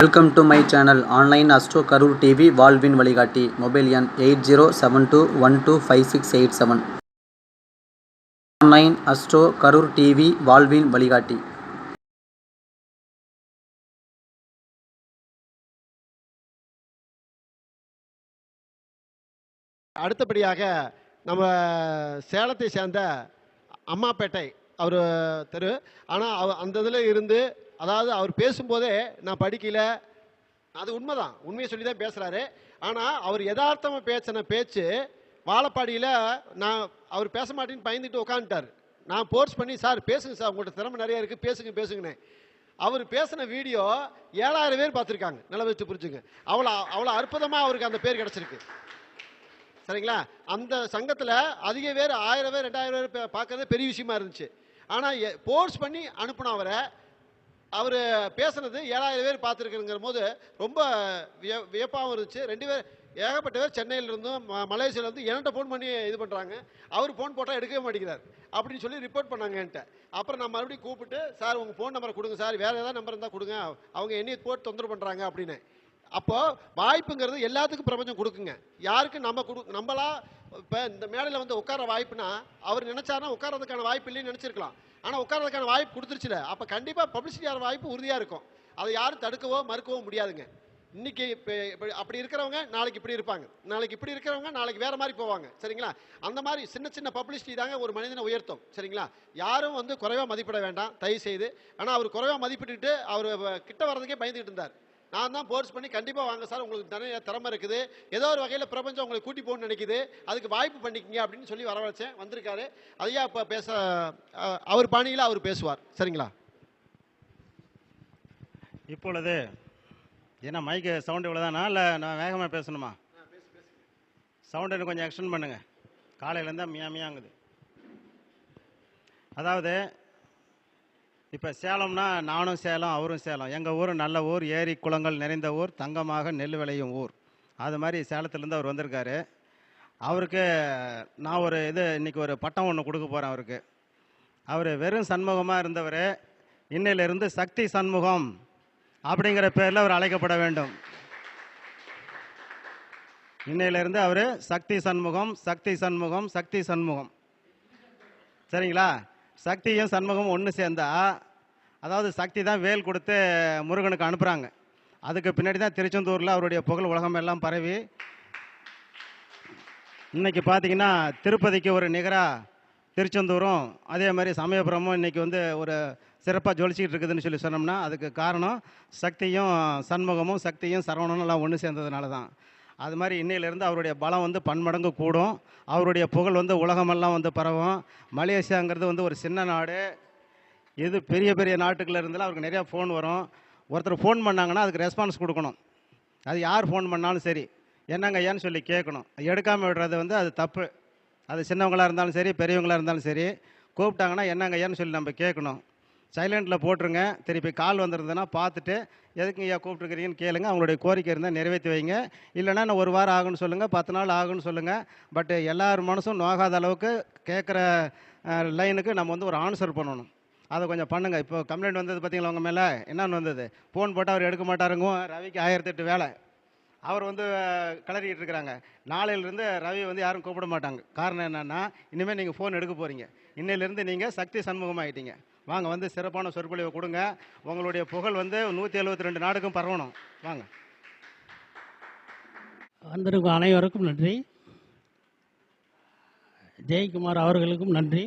Welcome to my channel online astro Karur TV வாழ்வின் வழிகாட்டி mobile எண் eight zero seven two one two five six eight seven online astro Karur TV வாழ்வின் வழிகாட்டி அடுத்தபடியாக நம்ம சேலத்தை சேர்ந்த அம்மாப்பேட்டை அவர் தெரு. ஆனால் அந்த இதில் இருந்து அதாவது அவர் பேசும்போதே நான் படிக்கல. அது உண்மைதான். உண்மையை சொல்லி தான் பேசுகிறாரு ஆனால் அவர் யதார்த்தமாக பேசின பேச்சு வாழப்பாடியில் நான் அவர் பேச மாட்டேன்னு பயந்துட்டு உட்காந்துட்டார் நான் போர்ஸ் பண்ணி சார் பேசுங்க சார் உங்கள்கிட்ட திறமை நிறையா இருக்குது பேசுங்க பேசுங்கண்ணே அவர் பேசின வீடியோ ஏழாயிரம் பேர் பார்த்துருக்காங்க. நல்லா வச்சு புரிஞ்சுங்க. அவ்வளோ அவ்வளோ அற்புதமாக அவருக்கு அந்த பேர் கிடச்சிருக்கு. சரிங்களா? அந்த சங்கத்தில் அதிக பேர் ஆயிரம் பேர் ரெண்டாயிரம் பேர் பார்க்குறது பெரிய விஷயமா இருந்துச்சு. ஆனால் போர்ஸ் பண்ணி அனுப்பின அவரை அவர் பேசுனது ஏழாயிரம் பேர் பார்த்துருக்குங்கிற போது ரொம்ப விய வியப்பாகவும் இருந்துச்சு. ரெண்டு பேர் ஏகப்பட்ட பேர் சென்னையிலிருந்தும் மலேசியாவிலேருந்து என்கிட்ட ஃபோன் பண்ணி இது பண்ணுறாங்க அவர் ஃபோன் போட்டால் எடுக்கவே மாட்டேங்கிறார். அப்படின்னு சொல்லி ரிப்போர்ட் பண்ணாங்க என்கிட்ட. அப்புறம் நான் மறுபடியும் கூப்பிட்டு சார் உங்கள் ஃபோன் நம்பரை கொடுங்க சார். வேறு ஏதாவது நம்பர் இருந்தால் கொடுங்க. அவங்க என்னையை போட்டு தொந்தரவு பண்ணுறாங்க அப்படின்னு. அப்போது வாய்ப்புங்கிறது எல்லாத்துக்கும் பிரபஞ்சம் கொடுக்குங்க. யாருக்கு நம்ம கொடு நம்மளா இப்போ இந்த மேடையில் வந்து உட்கார வாய்ப்புனா அவர் நினச்சாருன்னா உட்காரதுக்கான வாய்ப்பு இல்லைன்னு நினச்சிருக்கலாம். ஆனால் உட்காரதுக்கான வாய்ப்பு கொடுத்துருச்சுல. அப்போ கண்டிப்பாக பப்ளிசிட்டி ஆகிற வாய்ப்பு உறுதியாக இருக்கும். அதை யாரும் தடுக்கவோ மறுக்கவோ முடியாதுங்க. இன்னைக்கு இப்போ இப்படி அப்படி இருக்கிறவங்க நாளைக்கு இப்படி இருப்பாங்க. நாளைக்கு இப்படி இருக்கிறவங்க நாளைக்கு வேறு மாதிரி போவாங்க. சரிங்களா? அந்த மாதிரி சின்ன சின்ன பப்ளிசிட்டி தாங்க ஒரு மனிதனை உயர்த்தும். சரிங்களா? யாரும் வந்து குறைவாக மதிப்பிட வேண்டாம். தயவு செய்து ஆனால் அவர் குறைவாக மதிப்பிட்டுட்டு அவர் கிட்ட வர்றதுக்கே பயந்துகிட்டு இருந்தார். நான் தான் ஃபோர்ஸ் பண்ணி கண்டிப்பாக வாங்க சார். உங்களுக்கு நிறைய திறமை இருக்குது. ஏதோ ஒரு வகையில் பிரபஞ்சம் உங்களை கூட்டி போகணும்னு நினைக்குது. அதுக்கு வாய்ப்பு பண்ணிக்கங்க அப்படின்னு சொல்லி வர வச்சேன் வந்திருக்காரு. ஐயா இப்போ பேச அவர் பாணியில் அவர் பேசுவார். சரிங்களா? இப்பொழுது என்ன மைக்கு சவுண்ட் இவ்வளோதானா இல்லை நான் வேகமாக பேசணுமா? சவுண்ட் இன்னும் கொஞ்சம் எக்ஸ்டெண்ட் பண்ணுங்க. காலையிலேருந்தா மியா மியாங்குது. அதாவது இப்போ சேலம்னா நானும் சேலம் அவரும் சேலம். எங்கள் ஊர் நல்ல ஊர் ஏரி குளங்கள் நிறைந்த ஊர் தங்கமாக நெல் விளையும் ஊர். அது மாதிரி சேலத்துலேருந்து அவர் வந்திருக்காரு. அவருக்கு நான் ஒரு இது இன்றைக்கி ஒரு பட்டம் ஒன்று கொடுக்க போகிறேன் அவருக்கு. அவர் வெறும் சண்முகமாக இருந்தவர். இன்னையிலிருந்து சக்தி சண்முகம் அப்படிங்கிற பேரில் அவர் அழைக்கப்பட வேண்டும். இன்னையிலிருந்து அவர் சக்தி சண்முகம் சக்தி சண்முகம் சக்தி சண்முகம். சரிங்களா? சக்தியும் சண்முகமும் ஒன்று சேர்ந்தா அதாவது சக்தி தான் வேல் கொடுத்து முருகனுக்கு அனுப்புகிறாங்க அதுக்கு பின்னாடி தான் திருச்செந்தூரில் அவருடைய புகழ் உலகம் எல்லாம் பரவி. இன்னைக்கு பார்த்தீங்கன்னா திருப்பதிக்கு ஒரு நிகராக திருச்செந்தூரும் அதே மாதிரி சமயபுரமும் இன்றைக்கி வந்து ஒரு சிறப்பாக ஜொலிச்சிக்கிட்டு இருக்குதுன்னு சொல்லி சொன்னோம்னா அதுக்கு காரணம் சக்தியும் சண்முகமும் சக்தியும் சரவணனும் எல்லாம் ஒன்று சேர்ந்ததுனால தான். அது மாதிரி இன்னையிலேருந்து அவருடைய பலம் வந்து பன்மடங்கு கூடும். அவருடைய புகழ் வந்து உலகமெல்லாம் வந்து பரவும். மலேசியாங்கிறது வந்து ஒரு சின்ன நாடு. இது பெரிய பெரிய நாட்டுக்குள்ள இருந்தாலும் அவருக்கு நிறையா ஃபோன் வரும். ஒருத்தர் ஃபோன் பண்ணாங்கன்னா அதுக்கு ரெஸ்பான்ஸ் கொடுக்கணும். அது யார் ஃபோன் பண்ணாலும் சரி. என்னங்க ஏன்னு சொல்லி கேட்கணும். எடுக்காமல் விடுறது வந்து அது தப்பு. அது சின்னவங்களாக இருந்தாலும் சரி பெரியவங்களாக இருந்தாலும் சரி. கூப்பிட்டாங்கன்னா என்னங்க ஏன்னு சொல்லி நம்ம கேட்கணும். சைலண்ட்டில் போட்டுருங்க. திருப்பி கால் வந்துருந்ததுன்னா பார்த்துட்டு எதுக்கு ஐயா கூப்பிட்டுருக்கிறீங்கன்னு கேளுங்க. அவங்களுடைய கோரிக்கை இருந்தால் நிறைவேற்றி வைங்க. இல்லைன்னா இன்னும் ஒரு வாரம் ஆகும்னு சொல்லுங்கள் பத்து நாள் ஆகும்னு சொல்லுங்கள் பட் எல்லார் மனசும் நோகாத அளவுக்கு கேட்குற லைனுக்கு நம்ம வந்து ஒரு ஆன்சர் பண்ணணும். அதை கொஞ்சம் பண்ணுங்கள் இப்போ கம்ப்ளைண்ட் வந்தது பார்த்தீங்களா உங்கள் மேலே? என்னன்னு வந்தது? ஃபோன் போட்டால் அவர் எடுக்க மாட்டாருங்க. ரவிக்கு ஆயிரத்தெட்டு வேலை. அவர் வந்து கிளறிக்கிட்டு இருக்கிறாங்க. நாளையிலேருந்து ரவி வந்து யாரும் கூப்பிட மாட்டாங்க. காரணம் என்னென்னா இனிமேல் நீங்கள் ஃபோன் எடுக்க போகிறீங்க இன்னையிலேருந்து நீங்கள் சக்தி சண்முகமாகிட்டீங்க வாங்க வந்து சிறப்பான சொற்பொழிவை கொடுங்க. உங்களுடைய புகழ் வந்து நூற்றி எழுபத்தி ரெண்டு நாடுக்கும் பரவணும். வாங்க. வந்திருக்கும் அனைவருக்கும் நன்றி. ஜெயக்குமார் அவர்களுக்கும் நன்றி.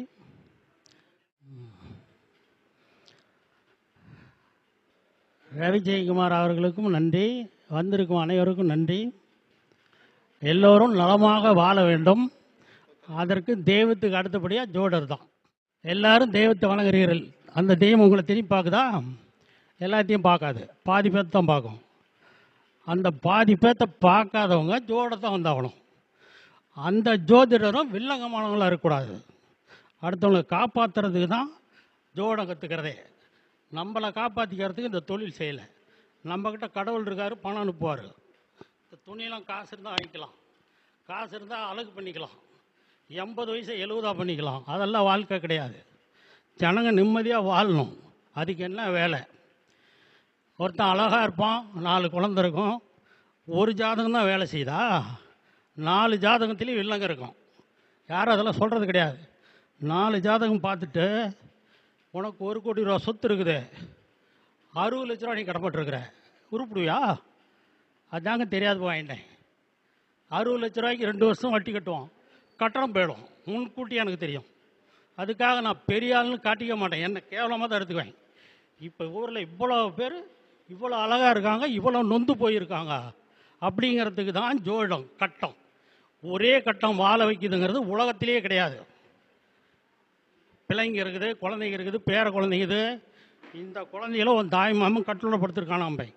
ரவி ஜெயக்குமார் அவர்களுக்கும் நன்றி. வந்திருக்கும் அனைவருக்கும் நன்றி. எல்லோரும் நலமாக வாழ வேண்டும். அதற்கு தெய்வத்துக்கு அடுத்தபடியாக ஜோடர் தான். எல்லாரும் தெய்வத்தை வணங்குறீர்கள். அந்த தெய்வம் உங்களை திரும்பி பார்க்குதா எல்லாத்தையும் பார்க்காது. பாதி பேர்த்த தான் பார்க்கும். அந்த பாதி பேர்த்த பார்க்காதவங்க ஜோட தான் வந்தாகணும். அந்த ஜோதிடரும் வில்லங்கமானவங்களாக இருக்கக்கூடாது. அடுத்தவங்களை காப்பாற்றுறதுக்கு தான் ஜோடம் கற்றுக்கிறதே நம்மளை காப்பாற்றிக்கிறதுக்கு இந்த தொழில் செய்யலை. நம்மக்கிட்ட கடவுள் இருக்கார் பணம் அனுப்புவார். இந்த துணியெல்லாம் காசு இருந்தால் வாங்கிக்கலாம். காசு இருந்தால் அழகு பண்ணிக்கலாம். எண்பது வயசு எழுவதாக பண்ணிக்கலாம். அதெல்லாம் வாழ்க்கை கிடையாது. ஜனங்க நிம்மதியாக வாழணும். அதுக்கு என்ன வேலை? ஒருத்தன் அழகாக இருப்பான் நாலு குழந்த இருக்கும். ஒரு ஜாதகம் தான் வேலை செய்தா நாலு ஜாதகத்துலேயும் வில்லங்க இருக்கும். யாரும் அதெல்லாம் சொல்கிறது கிடையாது. நாலு ஜாதகம் பார்த்துட்டு உனக்கு ஒரு கோடி ரூபா சொத்து இருக்குது. அறுபது லட்ச ரூபா நீ கடப்பட்டுருக்குற. உருப்பிடுவியா? அதாங்க தெரியாது வாங்கிட்டேன் அறுபது லட்ச ரூபாய்க்கு ரெண்டு வருஷம் வட்டி கட்டுவோம் கட்டணம் போயிடும். முன்கூட்டி எனக்கு தெரியும். அதுக்காக நான் பெரிய ஆளுன்னு காட்டிக்க மாட்டேன். என்ன கேவலமாக தான் எடுத்துக்குவேன். இப்போ ஊரில் இவ்வளோ பேர் இவ்வளோ அழகாக இருக்காங்க இவ்வளோ நொந்து போயிருக்காங்க. அப்படிங்கிறதுக்கு தான் ஜோடம் கட்டம். ஒரே கட்டம் வாழ வைக்குதுங்கிறது உலகத்திலே கிடையாது. பிள்ளைங்க இருக்குது குழந்தைங்க இருக்குது பேர குழந்தைங்க இந்த குழந்தைகளும் உன் தாய் மாமன் கட்டளோட பை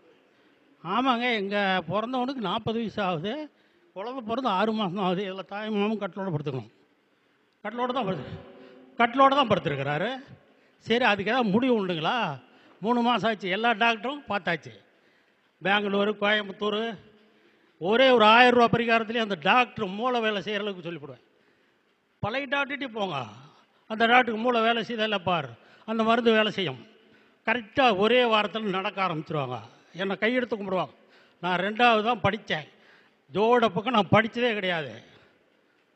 ஆமாங்க எங்கள் பிறந்தவனுக்கு நாற்பது வயசு ஆகுது. குழந்தை பிறந்து ஆறு மாதம் ஆகுது. இதில் தாய் மாமன் படுத்துக்கணும் கட்டிலோடு தான் படுத்து கட்டிலோடு தான் படுத்துருக்கிறாரு. சரி அதுக்கு ஏதாவது முடிவு உண்டுங்களா? மூணு மாதம் ஆச்சு. எல்லா டாக்டரும் பார்த்தாச்சு. பெங்களூர் கோயம்புத்தூர் ஒரே ஒரு ஆயிரம் ரூபா பரிகாரத்துலேயே அந்த டாக்டர் மூளை வேலை செய்கிற அளவுக்கு சொல்லிவிடுவேன். பழைய டாக்டர்கிட்டே போங்க. அந்த டாக்டருக்கு மூளை வேலை செய்ததில்ல பார். அந்த மருந்து வேலை செய்யும். கரெக்டாக ஒரே வாரத்தில் நடக்க ஆரம்பிச்சிருவாங்க. என்னை கையெடுத்து கும்பிடுவாங்க. நான் ரெண்டாவது தான் படித்தேன். ஜோட பக்கம் நான் படித்ததே கிடையாது.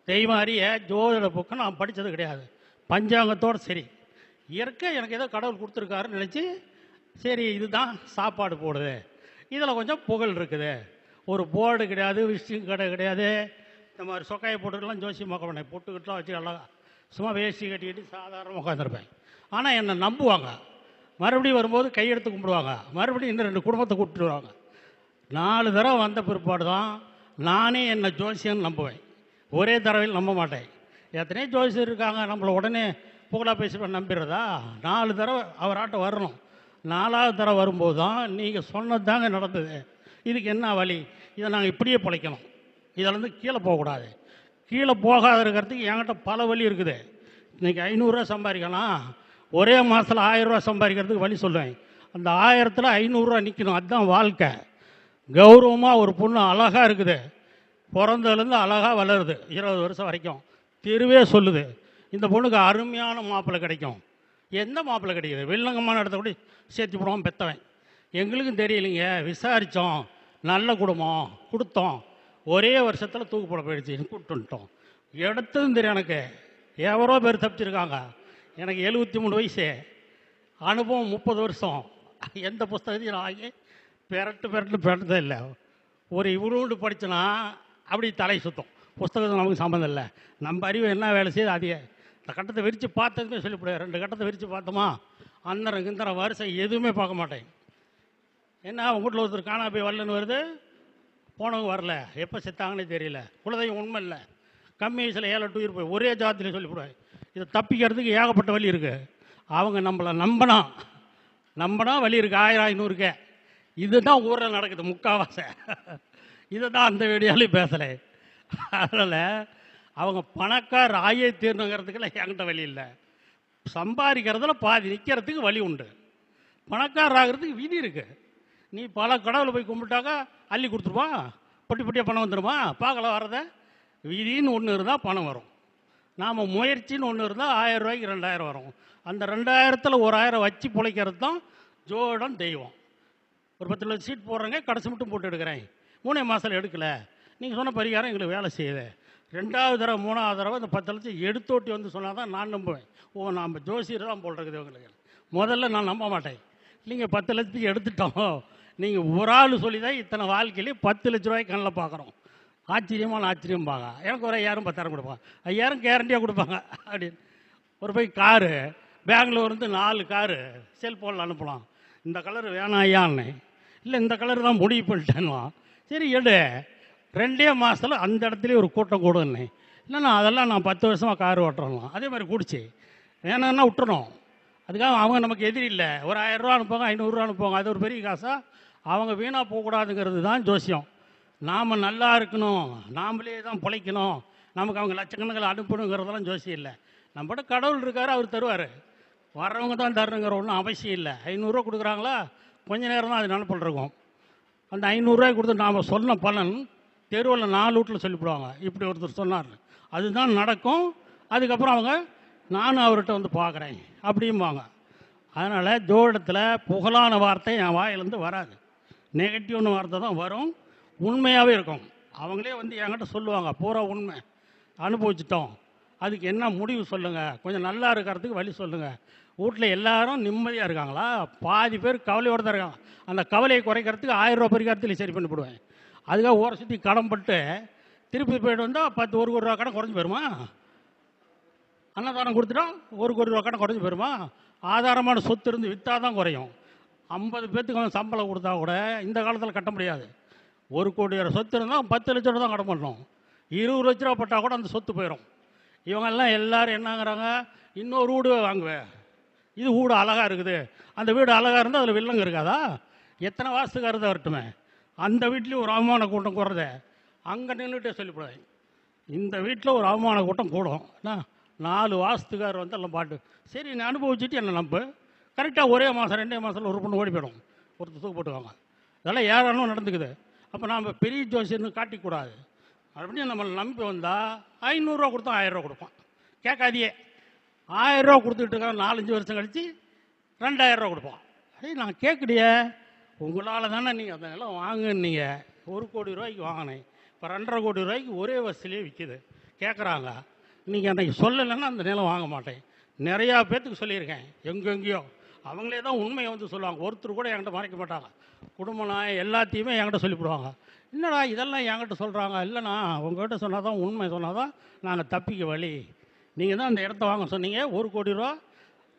தெய்வம் அறிய ஜோதிட பக்கம் நான் படித்தது கிடையாது. பஞ்சாங்கத்தோடு சரி. இயற்கை எனக்கு ஏதோ கடவுள் கொடுத்துருக்காருன்னு நினச்சி சரி இதுதான் சாப்பாடு போடுது. இதில் கொஞ்சம் புகழ் இருக்குது. ஒரு போர்டு கிடையாது விசிட்டிங் கடை கிடையாது. இந்த மாதிரி சொக்காயை போட்டுக்கலாம் ஜோசி மகவனை போட்டுக்கிட்டலாம் வச்சு அழகா சும்மா வேஷ்டி கட்டிக்கிட்டு சாதாரணமாக உட்காந்துருப்பேன் ஆனால் என்னை நம்புவாங்க. மறுபடியும் வரும்போது கையெடுத்து கும்பிடுவாங்க. மறுபடியும் இன்னும் ரெண்டு குடும்பத்தை கூப்பிட்டு வருவாங்க. நாலு தடவை வந்த பிற்பாடு தான் நானே என்னை ஜோசியன்னு நம்புவேன். ஒரே தடவையில் நம்ப மாட்டேன். எத்தனையோ ஜோசியர் இருக்காங்க நம்மளை உடனே புகழாக பேசி நம்பிடுறதா? நாலு தடவை அவராட்ட வரணும். நாலாவது தடவை வரும்போது தான் நீங்கள் சொன்னது தாங்க நடந்தது. இதுக்கு என்ன வழி? இதை நாங்கள் இப்படியே பிழைக்கணும். இதிலேருந்து கீழே போகக்கூடாது. கீழே போகாத இருக்கிறதுக்கு என்கிட்ட பல வழி இருக்குது. இன்றைக்கி ஐநூறுரூவா சம்பாதிக்கலாம். ஒரே மாதத்தில் ஆயிரரூவா சம்பாதிக்கிறதுக்கு வழி சொல்லுவேன் அந்த ஆயிரத்தில் ஐநூறுரூவா நிற்கணும் அதுதான் வாழ்க்கை. கௌரவமாக ஒரு பொண்ணு அழகாக இருக்குது. பிறந்ததுலேருந்து அழகாக வளருது. இருபது வருஷம் வரைக்கும். தெருவே சொல்லுது. இந்த பொண்ணுக்கு அருமையான மாப்பிள்ளை கிடைக்கும். எந்த மாப்பிள்ளை கிடைக்குது? வெள்ளங்கமான இடத்த கூட சேர்த்து போடுவான் பெத்தவன். எங்களுக்கும் தெரியலைங்க. விசாரித்தோம் நல்ல குடும்பம். கொடுத்தோம். ஒரே வருஷத்தில் தூக்கு போட போயிடுச்சு. கூப்பிட்டுட்டோம் எடுத்ததும் தெரியும் எனக்கு. எவரோ பேர் தப்பிச்சிருக்காங்க. எனக்கு எழுபத்தி மூணு வயசு. அனுபவம் முப்பது வருஷம். எந்த புஸ்தகத்தையும் நான் ஆகி பெரட்டு பெரட்டு பெரட்டதே இல்லை. ஒரு இவ்வளோண்டு படித்தனா அப்படி தலை சுத்தம். புஸ்தகத்தில் நமக்கு சம்மந்தம் இல்லை. நம்ம அறிவு என்ன வேலை செய்யுது? அதையே இந்த கட்டத்தை விரித்து பார்த்ததுமே சொல்லிவிடுவேன். ரெண்டு கட்டத்தை விரித்து பார்த்தோமா? அந்தரம் கிந்தரம் வரிசை எதுவுமே பார்க்க மாட்டேன். என்ன உங்கள் வீட்டில் ஒருத்தர் காணா போய் வரலன்னு வருது? போனவங்க வரல. எப்போ செத்தாங்கன்னே தெரியல. குலதெய்வம் உண்மை இல்லை. கம்மி வயசில் ஏழு எட்டு உயிர் போய் ஒரே ஜாத்தியில் சொல்லிவிடுவாங்க. இதை தப்பிக்கிறதுக்கு ஏகப்பட்ட வழி இருக்குது அவங்க நம்மளை நம்பினா நம்பினா வழி இருக்குது ஆயிரம் ஐநூறுக்கே இதுதான் ஊரில் நடக்குது முக்காவாசை. இதை தான் அந்த வீடியோலையும் பேசலை. அதனால் அவங்க பணக்கார ஆயே தீர்ணுங்கிறதுக்கெல்லாம் என்கிட்ட வழி இல்லை. சம்பாதிக்கிறதுல பாதி நிற்கிறதுக்கு வழி உண்டு. பணக்காரர் ஆகிறதுக்கு விதி இருக்குது நீ பல கடவுளை போய் கும்பிட்டாக்கா அள்ளி கொடுத்துருவா? பொட்டி பொட்டியாக பணம் வந்துடுமா பார்க்கல வர்றத விதின்னு ஒன்று இருந்தால் பணம் வரும். நாம் முயற்சின்னு ஒன்று இருந்தால் ஆயிரம் ரூபாய்க்கு ரெண்டாயிரம் வரும். அந்த ரெண்டாயிரத்தில் ஒரு ஆயிரம் வச்சு பிழைக்கிறது தான் ஜோடம் தெய்வம். ஒரு பத்து லட்சம் சீட் போடுறேங்க கடைசி மட்டும் போட்டு எடுக்கிறேன். மூணே மாதத்தில் எடுக்கலை. நீங்கள் சொன்ன பரிகாரம் எங்களுக்கு வேலை செய்யுது. ரெண்டாவது தடவை மூணாவது தடவை இந்த பத்து லட்சம் எடுத்தோட்டி வந்து சொன்னால் தான் நான் நம்புவேன். ஓ நாம் ஜோசியர் தான் போல் இருக்குது உங்களுக்கு முதல்ல நான் நம்ப மாட்டேன். இல்லைங்க பத்து லட்சத்துக்கு எடுத்துட்டோம். நீங்கள் ஒரு ஆள் சொல்லி தான் இத்தனை வாழ்க்கையிலே பத்து லட்ச ரூபாய்க்கு கண்ணில் பார்க்குறோம் ஆச்சரியமான ஆச்சரியம் பாங்க எனக்கு ஒரு ஐயாயிரம் பத்தாயிரம் கொடுப்பாங்க. ஐயாயிரம் கேரண்டியாக கொடுப்பாங்க. அப்படின்னு. ஒரு போய் காரு பெங்களூர்லேருந்து நாலு காரு செல்ஃபோனில் அனுப்பலாம். இந்த கலர் வேணாம் ஐயான்னு இல்லை இந்த கலர் தான் முடிவு பண்ணிட்டேன்னா சரி எடு. ரெண்டே மாதத்தில் அந்த இடத்துலேயே ஒரு கூட்டம் கூடுன்னு. இல்லைண்ணா அதெல்லாம் நான் பத்து வருஷமாக கார் ஓட்டுறோம்லாம் அதே மாதிரி கூடிச்சு. வேணான்னா விட்டுறணும். அதுக்காக அவங்க நமக்கு எதிரி இல்லை. ஒரு ஆயிரரூவா அனுப்புவாங்க ஐநூறுரூவா அனுப்புவாங்க. அது ஒரு பெரிய காசாக அவங்க வீணாக போகக்கூடாதுங்கிறது தான் ஜோசியம். நாம் நல்லா இருக்கணும். நாமளே தான் பிழைக்கணும். நமக்கு அவங்க லட்சக்கணக்கில் அனுப்பணுங்கிறதெல்லாம் ஜோசியம் இல்லை. நம்மகிட்ட கடவுள் இருக்கார் அவர் தருவார். வர்றவங்க தான் தரணுங்கிற ஒன்றும் அவசியம் இல்லை. ஐநூறுரூவா கொடுக்குறாங்களா? கொஞ்ச நேரம் தான் அது நினப்பில் இருக்கும். அந்த ஐநூறுரூவாய் கொடுத்து நாம் சொன்ன பலன் தெருவில் நாலு வீட்டில் சொல்லிவிடுவாங்க. இப்படி ஒருத்தர் சொன்னார். அதுதான் நடக்கும். அதுக்கப்புறம் அவங்க நானும் அவர்கிட்ட வந்து பார்க்குறேன். அப்படிம்பாங்க. அதனால் ஜோடத்தில் புகழான வார்த்தை என் வாயிலேருந்து வராது. நெகட்டிவ்னு வார்த்தை தான் வரும். உண்மையாகவே இருக்கும். அவங்களே வந்து என்கிட்ட சொல்லுவாங்க பூரா உண்மை. அனுபவிச்சிட்டோம். அதுக்கு என்ன முடிவு சொல்லுங்கள் கொஞ்சம் நல்லா இருக்கிறதுக்கு வழி சொல்லுங்கள் வீட்டில் எல்லாரும் நிம்மதியாக இருக்காங்களா? பாதி பேர் கவலையோடு தான் இருக்காங்க. அந்த கவலையை குறைக்கிறதுக்கு ஆயிரம் ரூபா பரிகாரத்தில் சரி பண்ணி போடுவேன் அதுக்காக ஊரை சுற்றி கடன் பட்டு திருப்பி போய்ட்டு வந்தால் பத்து ஒரு கோடி ரூபா கடன் குறைஞ்சி போயிருமா? அன்னதானம் கொடுத்துட்டோம் ஒரு கோடி ரூபா கடன் குறைஞ்சி போயிருமா? ஆதாரமான சொத்து இருந்து விற்றா தான் குறையும். ஐம்பது பேர்த்துக்கு அவன் சம்பளம் கொடுத்தா கூட இந்த காலத்தில் கட்ட முடியாது. ஒரு கோடி சொத்து இருந்தால் பத்து லட்ச ரூபா தான் கடன் பண்ணணும். இருபது லட்ச ரூபா பட்டால் கூட அந்த சொத்து போயிடும் இவங்கெல்லாம் எல்லாரும் என்னங்கிறாங்க இன்னொரு வீடு வாங்குவேன். இது வீடு அழகாக இருக்குது. அந்த வீடு அழகாக இருந்தால் அதில் வில்லங்க இருக்காதா? எத்தனை வாஸ்துக்காரதை வரட்டுமே. அந்த வீட்லேயும் ஒரு அவமான கூட்டம் கூடுறத அங்கே நின்றுட்டே சொல்லிவிடுவேன். இந்த வீட்டில் ஒரு அவமான கூட்டம் கூடும். என்ன? நாலு வாசத்துக்கார் வந்து எல்லாம் பாட்டு. சரி நீ அனுபவிச்சுட்டு என்ன நம்பு? கரெக்டாக ஒரே மாதம் ரெண்டே மாதத்தில் ஒரு பொண்ணு ஓடி போயிடும். ஒருத்தர் தூக்கு போட்டுவாங்க இதெல்லாம் ஏராளம் நடந்துக்குது. அப்போ நாம் பெரிய ஜோசியர்னு காட்டிக்கூடாது. அப்படின்னு நம்மளை நம்பி வந்தால் ஐநூறுரூவா கொடுத்தா ஆயிரரூவா கொடுப்பான். கேட்காதியே. ஆயிரரூவா கொடுத்துட்டு இருக்கான் நாலஞ்சு வருஷம் கழித்து ரெண்டாயிரரூவா கொடுப்பான். ஐய் நான் கேட்கலையே. உங்களால் தானே நீங்கள் அந்த நிலம் வாங்குனீங்க. ஒரு கோடி ரூபாய்க்கு வாங்கினேன். இப்போ ரெண்டரை கோடி ரூபாய்க்கு ஒரே வசதியிலே விற்கிது கேட்குறாங்க நீங்கள் அன்றைக்கி சொல்லலைன்னா அந்த நிலம் வாங்க மாட்டேன். நிறையா பேர்த்துக்கு சொல்லியிருக்கேன். எங்கெங்கேயோ. அவங்களே தான் உண்மையை வந்து சொல்லுவாங்க. ஒருத்தர் கூட என்கிட்ட மறைக்க மாட்டாங்க. குடும்பம்னா எல்லாத்தையுமே என்கிட்ட சொல்லிவிடுவாங்க. என்னடா இதெல்லாம் என்கிட்ட சொல்கிறாங்க இல்லைண்ணா உங்கள்கிட்ட சொன்னால் தான் உண்மை சொன்னால் தான் நாங்கள் தப்பிக்க வழி. நீங்கள் தான் அந்த இடத்த வாங்க சொன்னீங்க. ஒரு கோடி ரூபா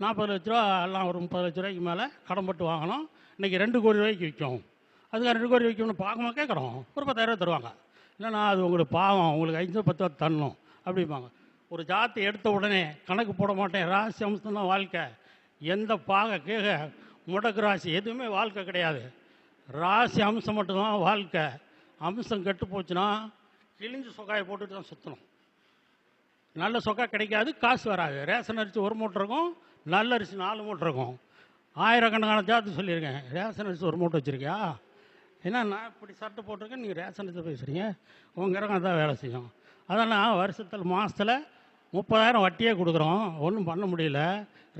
நாற்பது லட்ச ரூபா எல்லாம் ஒரு முப்பது லட்ச ரூபாய்க்கு மேலே கடன் போட்டு வாங்கினோம் இன்றைக்கி ரெண்டு கோடி ரூபாய்க்கு விற்கும். அதுக்கு ரெண்டு கோடி விற்கும்னு பார்க்கமா கேட்குறோம். ஒரு பத்தாயிரரூவா தருவாங்க. இல்லைண்ணா அது உங்களுக்கு பாவம். உங்களுக்கு ஐந்து பத்து ரூபா தரணும். அப்படிம்பாங்க. ஒரு ஜாத்தை எடுத்த உடனே கணக்கு போட மாட்டேன். ராசி அம்சம் தான் வாழ்க்கை. எந்த பாக கேக முடக்கு ராசி எதுவுமே வாழ்க்கை கிடையாது. ராசி அம்சம் மட்டும்தான் வாழ்க்கை. அம்சம் கெட்டு போச்சுன்னா கிழிஞ்சு சொக்காயை போட்டுட்டு தான் சுற்றணும் நல்ல சொக்கா கிடைக்காது காசு வராது. ரேஷன் அரிசி ஒரு மூட்டை இருக்கும் நல்ல அரிசி நாலு மூட்டை இருக்கும். ஆயிரக்கணக்கான ஜாத்து சொல்லியிருக்கேன். ரேஷன் அரிசி ஒரு மூட்டை வச்சுருக்கியா? ஏன்னா நான் இப்படி சட்டை போட்டிருக்கேன் நீங்கள் ரேஷன் அரிசி பேசுகிறீங்க உங்கள் இறங்க தான் வேலை செய்யும். அதெல்லாம் வருஷத்தில் மாதத்தில் முப்பதாயிரம் வட்டியே கொடுக்குறோம். ஒன்றும் பண்ண முடியல.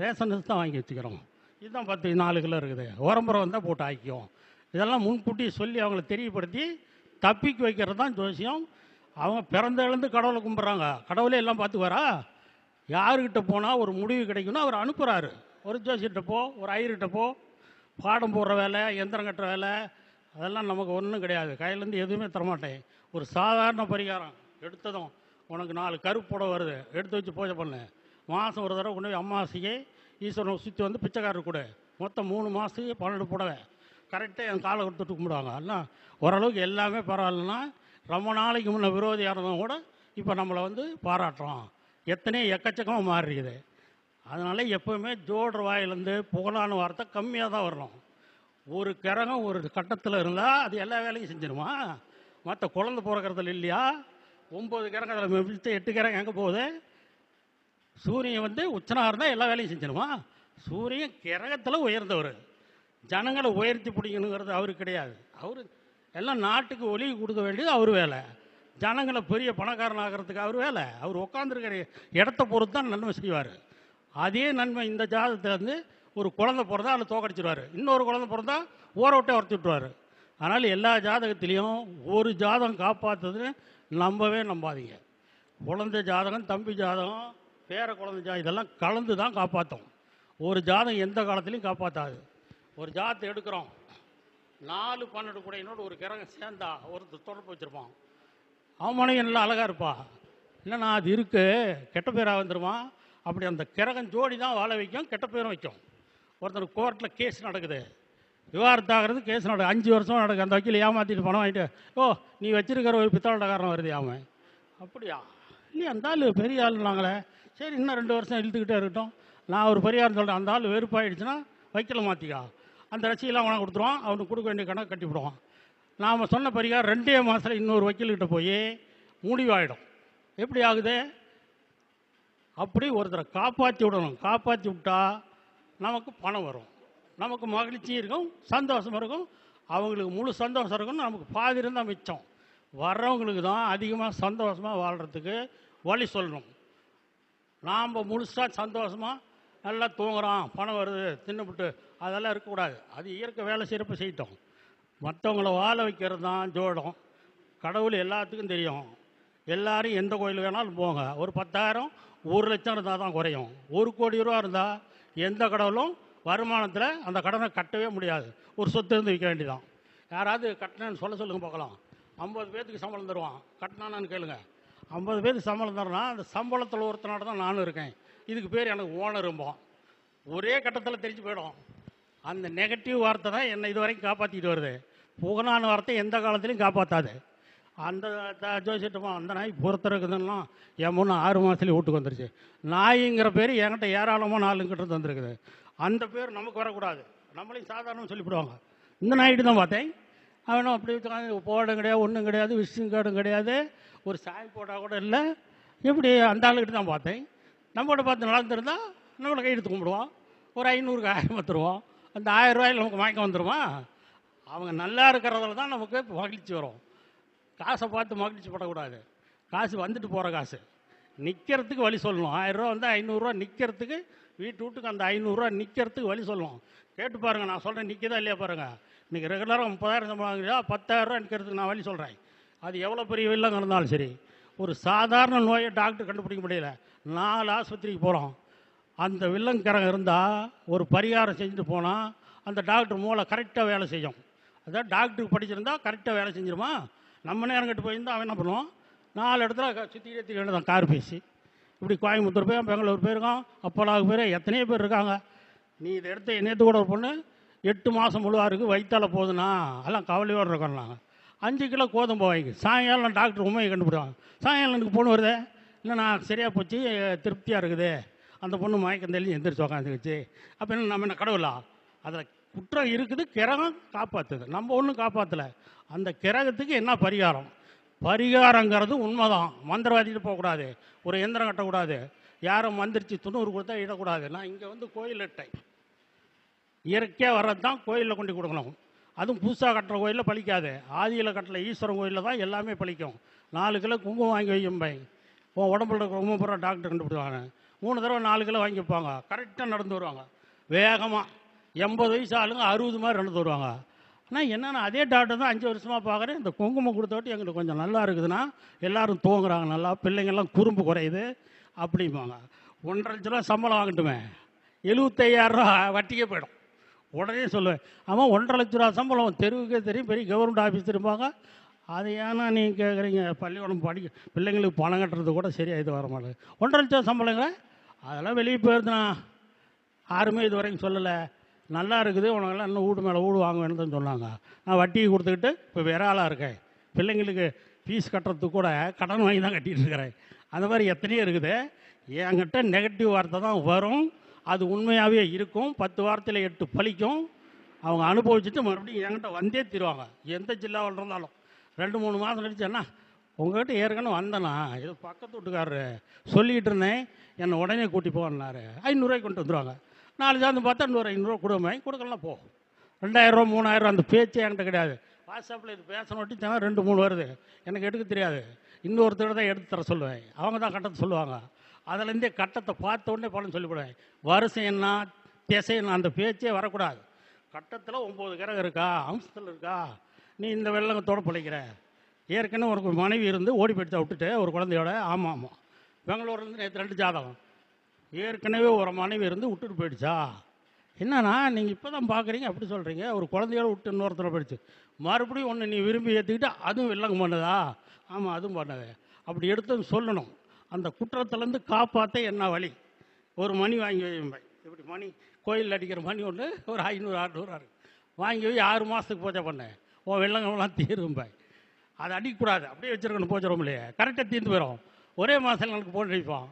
ரேஷன் அரிசி தான் வாங்கி வச்சுக்கிறோம். இதுதான் பத்து நாலு கிலோ இருக்குது. உரம்புறம் வந்தால் போட்டு ஆக்கிக்கும் இதெல்லாம் முன்கூட்டி சொல்லி அவங்கள தெரியப்படுத்தி தப்பிக்க வைக்கிறது தான் ஜோசியம். அவங்க பிறந்த எழுந்து கடவுளை கும்பிட்றாங்க. கடவுளே எல்லாம் பார்த்துக்குவாரா? யாருக்கிட்ட போனால் ஒரு முடிவு கிடைக்கும்னா அவர் அனுப்புகிறாரு ஒரு ஜோசியர்கிட்ட போ ஒரு ஐயர்கிட்ட போ. பாடம் போடுற வேலை எந்திரம் கட்டுற வேலை அதெல்லாம் நமக்கு ஒன்றும் கிடையாது. கையிலேருந்து எதுவுமே தரமாட்டேன். ஒரு சாதாரண பரிகாரம் எடுத்ததும் உனக்கு நாலு கருப்பு வருது. எடுத்து வச்சு பூஜை பண்ணு. மாதம் ஒரு தடவை கொண்டு போய் அம்மாவாசைக்கு ஈஸ்வரனை சுற்றி வந்து பிச்சைக்காரர் கூட. மொத்தம் மூணு மாதத்துக்கு பன்னெண்டு புடவை. கரெக்டாக என் காலை கொடுத்துட்டு கும்பிடுவாங்க. எல்லாம் ஓரளவுக்கு எல்லாமே பரவாயில்லன்னா ரொம்ப நாளைக்கு முன்னே விரோதியாக இருந்தவங்க கூட இப்போ நம்மளை வந்து பாராட்டுறோம் எத்தனையோ எக்கச்சக்கமாக மாறிடுது அதனால் எப்போவுமே ஜோடுற வாயிலேருந்து புகழான வார்த்தை கம்மியாக தான் வரணும். ஒரு கிரகம் ஒரு கட்டத்தில் இருந்தால் அது எல்லா வேலையும் செஞ்சிருமா? மற்ற குழந்தை பிறக்கிறதுல இல்லையா? ஒம்பது கிரகம் அதில் மிச்சம் எட்டு கிரகம் எங்கே போகுது? சூரியன் வந்து உச்சனாக இருந்தால் எல்லா வேலையும் செஞ்சிடுமா சூரியன் கிரகத்தில் உயர்ந்தவர். ஜனங்களை உயர்த்தி பிடிக்கணுங்கிறது அவரு கிடையாது. அவர் எல்லாம் நாட்டுக்கு ஒளி கொடுக்க வேண்டியது அவர் வேலை. ஜனங்களை பெரிய பணக்காரன் ஆகிறதுக்கு அவர் வேலை. அவர் உட்காந்துருக்கிற இடத்த பொறுத்து தான் நன்மை செய்வார். அதே நன்மை இந்த ஜாதகத்தில் வந்து ஒரு குழந்தை பிறந்தா அதில் தோக்கடிச்சிடுவார் இன்னொரு குழந்தை பிறந்தா ஊற விட்டே உரத்தி விட்டுருவார் அதனால் எல்லா ஜாதகத்திலையும் ஒரு ஜாதகம் காப்பாற்றுதுன்னு நம்பவே நம்பாதீங்க. குழந்தை ஜாதகம் தம்பி ஜாதகம் பேர குழந்தை ஜாதகம் இதெல்லாம் கலந்து தான் காப்பாற்றும் ஒரு ஜாதகம் எந்த காலத்துலையும் காப்பாற்றாது ஒரு ஜாதத்தை எடுக்கிறோம். நாலு பன்னெண்டு கூடையினோடு ஒரு கிரகம் சேர்ந்தா ஒருத்தர் தொடர்பு வச்சுருப்பான். அவன் மனைவி நல்லா அழகாக இருப்பா. இல்லைண்ணா அது இருக்கு? கெட்ட பேராக வந்துடுவான் அப்படி அந்த கிரகம் ஜோடி தான் வாழ வைக்கும் கெட்ட பேரும் வைக்கும். ஒருத்தர் கோர்ட்டில் கேஸ் நடக்குது. விவாகரத்தாகிறது கேஸ் நடக்கும் அஞ்சு வருஷம் நடக்கும் அந்த வக்கீல் ஏமாற்றிட்டு பணம் வாங்கிட்டு ஓ நீ வச்சிருக்கிற ஒரு பித்தளக்காரன் வருது அவன் அப்படியா? இல்லையா அந்த ஆள் பெரிய ஆள் நாங்களே சரி இன்னும் ரெண்டு வருஷம் இழுத்துக்கிட்டே இருக்கட்டும். நான் ஒரு பெரியார் சொல்கிறேன் அந்த ஆள் வெறுப்பாயிடுச்சுன்னா வைக்கல மாற்றிக்கா அந்த ரசிகெல்லாம் உனக்கு கொடுத்துருவான். அவனுக்கு கொடுக்க வேண்டிய கணக்கு கட்டிவிடுவான். நாம் சொன்ன பரிகாரம் ரெண்டே மாதத்தில் இன்னொரு வக்கீல்கிட்ட போய் முடிவாயிடும். எப்படி ஆகுது? அப்படி ஒருத்தரை காப்பாற்றி விடணும். காப்பாற்றி விட்டால் நமக்கு பணம் வரும். நமக்கு மகிழ்ச்சி இருக்கும் சந்தோஷம் இருக்கும். அவங்களுக்கு முழு சந்தோஷம் இருக்கும்னு நமக்கு பாதி இருந்தால் மிச்சம். வர்றவங்களுக்கு தான் அதிகமாக சந்தோஷமாக வாழ்கிறதுக்கு வழி சொல்லணும். நாம் முழுசாக சந்தோஷமாக நல்லா தூங்குறான் பணம் வருது தின்னுபிட்டு அதெல்லாம் இருக்கக்கூடாது. அது இயற்கை வேலை சிறப்பு செய்யிட்டோம். மற்றவங்கள வாழ வைக்கிறது தான் ஜோடம். கடவுள் எல்லாத்துக்கும் தெரியும். எல்லாரும் எந்த கோயில் வேணாலும் போங்க. ஒரு பத்தாயிரம் ஒரு லட்சம் இருந்தால் தான் குறையும். ஒரு கோடி ரூபா இருந்தால் எந்த கடவுளும் வருமானத்தில் அந்த கடனை கட்டவே முடியாது. ஒரு சொத்து இருந்து விற்க வேண்டியதான் யாராவது கட்டினேன்னு சொல்ல சொல்லுங்கள் பார்க்கலாம். ஐம்பது பேர்த்துக்கு சம்பளம் தருவான். கட்டினானான்னு கேளுங்க. ஐம்பது பேருக்கு சம்பளம் தரனா அந்த சம்பளத்தில் ஒருத்தனோட தான் நானும் இருக்கேன். இதுக்கு பேர் எனக்கு ஓனரும்போம் ஒரே கட்டத்தில் தெரிஞ்சு போயிடும். அந்த நெகட்டிவ் வார்த்தை தான் என்னை இது வரைக்கும் காப்பாற்றிட்டு வருது. புகழான வார்த்தை எந்த காலத்துலையும் காப்பாற்றாது அந்த த- அந்த நாய் பொறுத்திருக்குதுன்னா என் முன்ன ஆறு மாதத்துலேயே வீட்டுக்கு வந்துருச்சு. நாய்ங்கிற பேர் என்கிட்ட ஏராளமாக நாலுங்கிட்ட வந்துருக்குது வந்திருக்குது. அந்த பேர் நமக்கு வரக்கூடாது. நம்மளையும் சாதாரணம் சொல்லிவிடுவாங்க. இந்த நாயிட்டு தான் பார்த்தேன். அவனும் அப்படி உட்கார்ந்து கிடையாது ஒன்றும் கிடையாது விசிட்டிங் கார்டும் கிடையாது. ஒரு சாய் போட்டால் கூட இல்லை. எப்படி அந்த ஆளுகிட்ட தான் பார்த்தேன். நம்மகிட்ட பார்த்து நடந்துருந்தா நம்மளை கையெழுத்து கும்பிடுவோம் ஒரு ஐநூறுக்கு ஆயிரம் தருவோம் அந்த ஆயிரம் ரூபாயில் நமக்கு மயக்கம் வந்துடுமா அவங்க நல்லா இருக்கிறதுல தான் நமக்கு மகிழ்ச்சி வரும். காசை பார்த்து மகிழ்ச்சி படக்கூடாது. காசு வந்துட்டு போகிற காசு. நிற்கிறதுக்கு வழி சொல்லணும். ஆயிரரூவா வந்து ஐநூறுரூவா நிற்கிறதுக்கு வீட்டு வீட்டுக்கு அந்த ஐநூறுரூவா நிற்கிறதுக்கு வழி சொல்லுவோம். கேட்டு பாருங்கள் நான் சொல்கிறேன் நிற்கதா இல்லையா பாருங்கள் இன்றைக்கி ரெகுலராக முப்பதாயிரம் சம்பளம் வாங்குறியா பத்தாயிரரூவா நிற்கிறதுக்கு நான் வழி சொல்கிறேன் அது எவ்வளோ பெரிய வில்லங்க இருந்தாலும் சரி ஒரு சாதாரண நோயை டாக்டர் கண்டுபிடிக்க முடியல. நாலு ஆஸ்பத்திரிக்கு போகிறோம் அந்த வில்லங்கரகம் இருந்தால் ஒரு பரிகாரம் செஞ்சுட்டு போனால் அந்த டாக்டர் மூளை கரெக்டாக வேலை செய்யும். அதான் டாக்டருக்கு படிச்சிருந்தா கரெக்டாக வேலை செஞ்சிருமா? நம்ம நேரம் கட்டு போயிருந்தால் அவன் என்ன பண்ணுவோம் நாலு இடத்துல சுற்றிக்கிட்டே ஏற்றி வேண்டியதான் கார் பேசி. இப்படி கோயம்புத்தூர் போய் பெங்களூர் போயிருக்கான் அப்பலாவுக்கு போய் எத்தனையோ பேர் இருக்காங்க. நீ இதை எடுத்து நேற்று கூட ஒரு பொண்ணு எட்டு மாதம் முழுவாருக்கு வயிற்றால போகுதுண்ணா எல்லாம் கவலையோடு இருக்கோம் நாங்கள் அஞ்சு கிலோ கோதுமை வாங்கி சாயங்காலம் டாக்டர் உண்மையை கண்டுபிடிவாங்க சாயங்காலம் எனக்கு பொண்ணு வருதே. இல்லை நான் சரியாக போச்சு திருப்தியாக இருக்குது. அந்த பொண்ணு மயக்கம் தெளிஞ்சு எந்திரிச்சு உக்காந்துக்குச்சு. அப்போ என்ன நம்ம என்ன கடவுளா? அதில் குற்றம் இருக்குது கிரகம் காப்பாற்றுது நம்ம ஒன்றும் காப்பாற்றலை அந்த கிரகத்துக்கு என்ன பரிகாரம்? பரிகாரங்கிறது உண்மைதான். மந்திரவாதிட்டு போகக்கூடாது. ஒரு எந்திரம் கட்டக்கூடாது. யாரும் மந்திரிச்சு துண்ணூறு கொடுத்தா இடக்கூடாது. நான் இங்கே வந்து கோயில் இட்டேன் இயற்கையாக வர்றது தான் கோயிலில் கொண்டு கொடுக்கணும். அதுவும் புதுசாக கட்டுற கோயிலில் பழிக்காது. ஆதியில் கட்டுற ஈஸ்வரன் கோயிலில் தான் எல்லாமே பழிக்கும். நாலு கிலோ குங்குமம் வாங்கி வைக்கும்பை உன் உடம்புல இருக்கிற குங்குமம் பூரா டாக்டர் கண்டுபிடிவாங்க மூணு தடவை நாலு கிலோ வாங்கி வைப்பாங்க. கரெக்டாக நடந்து வருவாங்க. வேகமாக எண்பது வயசு ஆளுங்க அறுபது மாதிரி நடந்து வருவாங்க. ஆனால் என்னென்னா அதே டாக்டர் தான் அஞ்சு வருஷமாக பார்க்குறேன். இந்த குங்குமம் கொடுத்தோட்டி எங்களுக்கு கொஞ்சம் நல்லா இருக்குதுன்னா எல்லோரும் தூங்குறாங்க நல்லா. பிள்ளைங்கள்லாம் குறும்பு குறையுது. அப்படிம்பாங்க. ஒன்றரை லட்ச ரூபா சம்பளம் வாங்கட்டுமே. எழுபத்தையாயிரரூவா வட்டிக்கே போயிடும். உடனே சொல்லுவேன் ஆமாம் ஒன்றரை லட்ச ரூபா சம்பளம் தெருவுக்கே தெரியும். பெரிய கவர்மெண்ட் ஆஃபீஸ் இருப்பாங்க. அது ஏன்னா நீங்கள் கேட்குறீங்க பள்ளிக்கூடம் படிக்க பிள்ளைங்களுக்கு பணம் கட்டுறது கூட சரியாக இது வர மாட்டேங்குது. ஒன்றரை லட்சம் சம்பளங்க அதெல்லாம் வெளியே போயிருந்தேண்ணா யாருமே இது வரைக்கும் சொல்லலை. நல்லா இருக்குது உனக்கெல்லாம் இன்னும் வீடு மேலே வீடு வாங்க வேணும்னு சொன்னாங்க. நான் வட்டியை கொடுத்துக்கிட்டு இப்போ வேற ஆளாக இருக்கேன். பிள்ளைங்களுக்கு ஃபீஸ் கட்டுறதுக்கு கூட கடன் வாங்கி தான் கட்டிகிட்டு இருக்கிறேன். அந்த மாதிரி எத்தனையோ இருக்குது. என்கிட்ட நெகட்டிவ் வார்த்தை தான் வரும். அது உண்மையாகவே இருக்கும். பத்து வாரத்தில் எட்டு பழிக்கும். அவங்க அனுபவிச்சுட்டு மறுபடியும் என்கிட்ட வந்தே தருவாங்க. எந்த ஜில்லாவில் இருந்தாலும். ரெண்டு மூணு மாதம் கழிச்சு உங்கள்கிட்ட ஏற்கனவே வந்தேண்ணா இது பக்கத்து வீட்டுக்காரரு சொல்லிக்கிட்டு இருந்தேன். என்னை உடனே கூட்டி போனாரு ஐநூறுரூவாய்க்கு கொண்டு வந்துடுவாங்க நாலு சார்ந்து பார்த்தா இன்னொரு ஐநூறுரூவா கொடுமை. கொடுக்கலாம் போ. ரெண்டாயிரரூவா மூணாயிரம் அந்த பேச்சே என்கிட்ட கிடையாது. வாட்ஸ்அப்பில் இது பேசணும் ஒட்டிச்சானா ரெண்டு மூணு வருது. எனக்கு எடுக்க தெரியாது. இன்னொருத்தர் தான் எடுத்து தர சொல்லுவேன். அவங்க தான் கட்டத்தை சொல்லுவாங்க. அதுலேருந்தே கட்டத்தை பார்த்த உடனே பலன் சொல்லிவிடுவேன். வருஷம் என்ன திசை என்ன அந்த பேச்சே வரக்கூடாது. கட்டத்தில் ஒம்பது கிரகம் இருக்கா? அம்சத்தில் இருக்கா? நீ இந்த வெள்ளங்கத்தோட பிழைக்கிற. ஏற்கனவே உனக்கு ஒரு மனைவி இருந்து ஓடி போயிட்டு விட்டுட்டு ஒரு குழந்தையோட. ஆமாம் ஆமாம். பெங்களூர்லேருந்து நேற்று ரெண்டு ஜாதகம். ஏற்கனவே ஒரு மனைவி இருந்து விட்டுட்டு போயிடுச்சா? என்னன்னா நீங்கள் இப்போ தான் பார்க்குறீங்க அப்படி சொல்கிறீங்க ஒரு குழந்தையோட விட்டு இன்னொருத்தர போயிடுச்சு. மறுபடியும் ஒன்று நீ விரும்பி ஏற்றுக்கிட்டு அதுவும் வில்லங்கம் பண்ணுதா ஆமாம் அதுவும் பண்ணது அப்படி எடுத்து சொல்லணும். அந்த குற்றத்துலேருந்து காப்பாற்ற என்ன வழி? ஒரு மணி வாங்கி வைப்பேன் இப்படி மணி? கோயிலில் அடிக்கிற மணி ஒன்று ஒரு ஐநூறு அறுநூறு இருக்குது வாங்கி போய் ஆறு மாதத்துக்கு பூஜை பண்ணேன் உன் வெள்ளங்கம்லாம் தீரும்பேன் அதை அடிக்கக்கூடாது. அப்படியே வச்சிருக்கணும் பூஜை ரூம்லையே கரெக்டாக தீர்ந்து போயிடும் ஒரே மாதம் எனக்கு போட்டு அடிப்போம்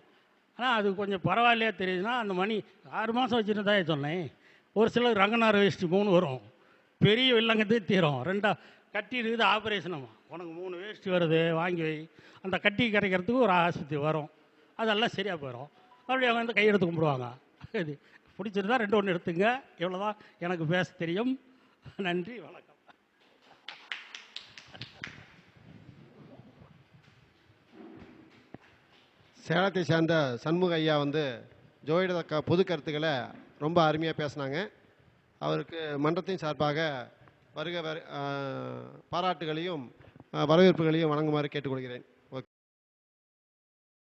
ஆனால் அது கொஞ்சம் பரவாயில்லையா தெரியுதுன்னா அந்த மணி ஆறு மாதம் வச்சுருந்தா சொன்னேன். ஒரு சிலர் ரங்கநாறு வேஷ்டி மூணு வரும். பெரிய வில்லங்கத்தையும் தீரும். ரெண்டா கட்டி இருக்குது ஆப்ரேஷனும் உனக்கு மூணு வேஷ்டி வருது வாங்கி வை. அந்த கட்டி கிடைக்கிறதுக்கு ஒரு ஆஸ்பத்திரி வரும். அதெல்லாம் சரியாக போயிடும். மறுபடியும் அவங்க வந்து கையெடுத்து கும்பிடுவாங்க. இது பிடிச்சிருந்தா ரெண்டு ஒன்று எடுத்துங்க. இவ்வளோதான் எனக்கு பேச தெரியும். நன்றி வணக்கம். சேலத்தை சேர்ந்த சண்முக ஐயா வந்து ஜோதிட க பொது கருத்துக்களை ரொம்ப அருமையாக பேசினாங்க. அவருக்கு மன்றத்தின் சார்பாக வருக பாராட்டுகளையும் வரவேற்புகளையும் வழங்குமாறு கேட்டுக்கொள்கிறேன்.